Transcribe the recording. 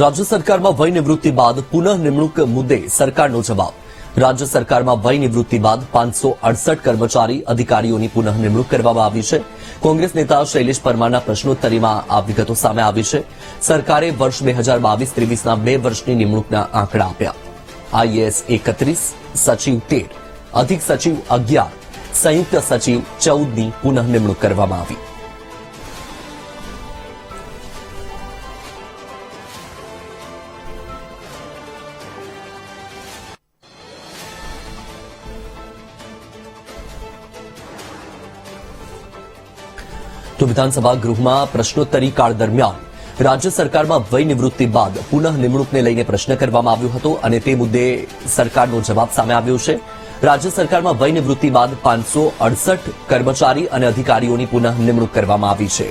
રાજ્ય સરકારમાં વય નિવૃત્તિ બાદ પુનઃ નિમણૂક મુદ્દે સરકારનો જવાબ. રાજ્ય સરકારમાં વય નિવૃત્તિ બાદ પાંચસો અડસઠ કર્મચારી અધિકારીઓની પુનઃ નિમણૂક કરવામાં આવી છે. કોંગ્રેસ નેતા શૈલેષ પરમારના પ્રશ્નોત્તરીમાં આ વિગતો સામે આવી છે. સરકારે વર્ષ બે હજાર બાવીસ ત્રેવીસના બે વર્ષની નિમણૂકના આંકડા આપ્યા. આઈએએસ એકત્રીસ, સચિવ તેર, અધિક સચિવ અગિયાર, સંયુક્ત સચિવ ચૌદની પુનઃ નિમણૂક કરવામાં આવી. તો વિધાનસભા ગૃહમાં પ્રશ્નોત્તરી કાળ દરમિયાન રાજ્ય સરકારમાં વય નિવૃત્તિ બાદ પુનઃ નિમણૂકને લઈને પ્રશ્ન કરવામાં આવ્યો હતો અને તે મુદ્દે સરકારનો જવાબ સામે આવ્યો છે. રાજ્ય સરકારમાં વય નિવૃત્તિ બાદ પાંચસો અડસઠ કર્મચારી અને અધિકારીઓની પુનઃ નિમણૂક કરવામાં આવી છે.